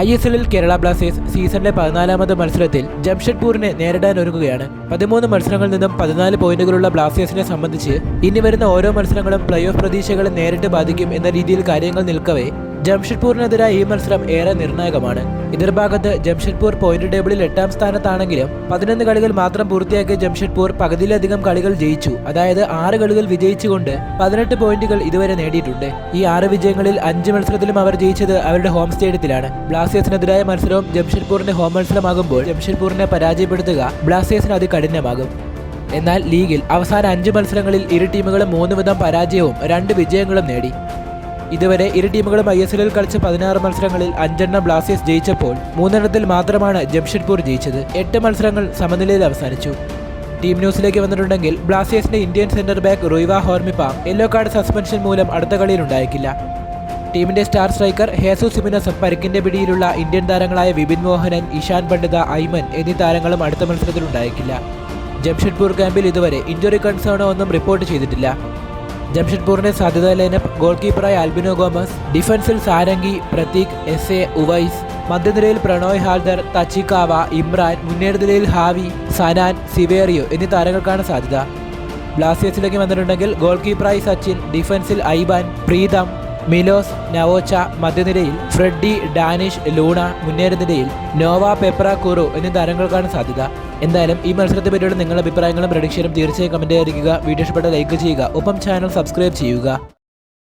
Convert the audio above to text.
I S എല്ലിൽ Kerala Blasters സീസണിലെ പതിനാലാമത് മത്സരത്തിൽ ജംഷഡ്പൂരിനെ നേരിടാൻ ഒരുങ്ങുകയാണ്. പതിമൂന്ന് മത്സരങ്ങളിൽ നിന്നും പതിനാല് പോയിന്റുകളുള്ള ബ്ലാസ്റ്റേഴ്സിനെ സംബന്ധിച്ച് ഇനി വരുന്ന ഓരോ മത്സരങ്ങളും പ്ലേ ഓഫ് പ്രതീക്ഷകളെ നേരിട്ട് ബാധിക്കും എന്ന രീതിയിൽ കാര്യങ്ങൾ നിൽക്കവേ ജംഷഡ്പൂരിനെതിരായ ഈ മത്സരം ഏറെ നിർണായകമാണ്. എതിർഭാഗത്ത് ജംഷഡ്പൂർ പോയിന്റ് ടേബിളിൽ എട്ടാം സ്ഥാനത്താണെങ്കിലും പതിനൊന്ന് കളികൾ മാത്രം പൂർത്തിയാക്കിയ ജംഷഡ്പൂർ പകുതിയിലധികം കളികൾ ജയിച്ചു. അതായത് ആറ് കളികൾ വിജയിച്ചുകൊണ്ട് പതിനെട്ട് പോയിന്റുകൾ ഇതുവരെ നേടിയിട്ടുണ്ട്. ഈ ആറ് വിജയങ്ങളിൽ അഞ്ച് മത്സരത്തിലും അവർ ജയിച്ചത് അവരുടെ ഹോം സ്റ്റേഡിയത്തിലാണ് ബ്ലാസ്റ്റേഴ്സിനെതിരായ മത്സരവും ജംഷഡ്പൂരിന്റെ ഹോം മത്സരമാകുമ്പോൾ ജംഷഡ്പൂരിനെ പരാജയപ്പെടുത്തുക ബ്ലാസ്റ്റേഴ്സിന് അത് കഠിനമാകും. എന്നാൽ ലീഗിൽ അവസാന അഞ്ച് മത്സരങ്ങളിൽ ഇരു ടീമുകളും മൂന്ന് വിധം പരാജയവും രണ്ട് വിജയങ്ങളും നേടി. ഇതുവരെ ഇരു ടീമുകളും ഐ എസ് എല്ലിൽ കളിച്ച പതിനാറ് മത്സരങ്ങളിൽ അഞ്ചെണ്ണം ബ്ലാസ്റ്റേഴ്സ് ജയിച്ചപ്പോൾ മൂന്നെണ്ണത്തിൽ മാത്രമാണ് ജംഷഡ്പൂർ ജയിച്ചത്. എട്ട് മത്സരങ്ങൾ സമനിലയിൽ അവസാനിച്ചു. ടീം ന്യൂസിലേക്ക് വന്നിട്ടുണ്ടെങ്കിൽ ബ്ലാസ്റ്റേഴ്സിന്റെ Indian centre back Ruivah Hormipam yellow card suspension മൂലം അടുത്ത കളിയിൽ ഉണ്ടായേക്കില്ല. ടീമിന്റെ സ്റ്റാർ സ്ട്രൈക്കർ ഹേസു സിമിനസും പരിക്കിന്റെ പിടിയിലുള്ള ഇന്ത്യൻ താരങ്ങളായ വിപിൻ മോഹനൻ ഇഷാൻ പണ്ഡിത ഐമൻ എന്നീ താരങ്ങളും അടുത്ത മത്സരത്തിൽ ഉണ്ടായേക്കില്ല ജംഷഡ്പൂർ ക്യാമ്പിൽ ഇതുവരെ ഇഞ്ചുറി കൺസേണോ ഒന്നും റിപ്പോർട്ട് ചെയ്തിട്ടില്ല. ജംഷഡ്പൂരിന്റെ സാധ്യതാ ലൈനപ്പ് ഗോൾ കീപ്പറായ ആൽബിനോ ഗോമസ് ഡിഫൻസിൽ സാരംഗി പ്രതീക് എസ് എ ഉവൈസ് മധ്യനിരയിൽ പ്രണോയ് ഹാൽദർ തച്ചിക്കാവ ഇമ്രാൻ മുന്നേറുനിരയിൽ ഹാവി സനാൻ സിവേറിയോ എന്നീ താരങ്ങൾക്കാണ് സാധ്യത. ബ്ലാസ്റ്റേഴ്സിലേക്ക് വന്നിട്ടുണ്ടെങ്കിൽ ഗോൾ കീപ്പറായി സച്ചിൻ ഡിഫൻസിൽ ഐബാൻ പ്രീതം മിലോസ് നവോച്ച മധ്യനിരയിൽ ഫ്രെഡി ഡാനിഷ് ലൂണ മുന്നേറുനിരയിൽ നോവ പെപ്ര കുറു എന്നീ താരങ്ങൾക്കാണ് സാധ്യത. എന്തായാലും ഈ മത്സരത്തെ പറ്റിയുള്ള നിങ്ങളുടെ അഭിപ്രായങ്ങളും പ്രഡിക്ഷനും തീർച്ചയായും കമന്റ് അറിയിക്കുക വീഡിയോ ഇഷ്ടപ്പെട്ട ലൈക്ക് ചെയ്യുക. ഒപ്പം ചാനൽ സബ്സ്ക്രൈബ് ചെയ്യുക.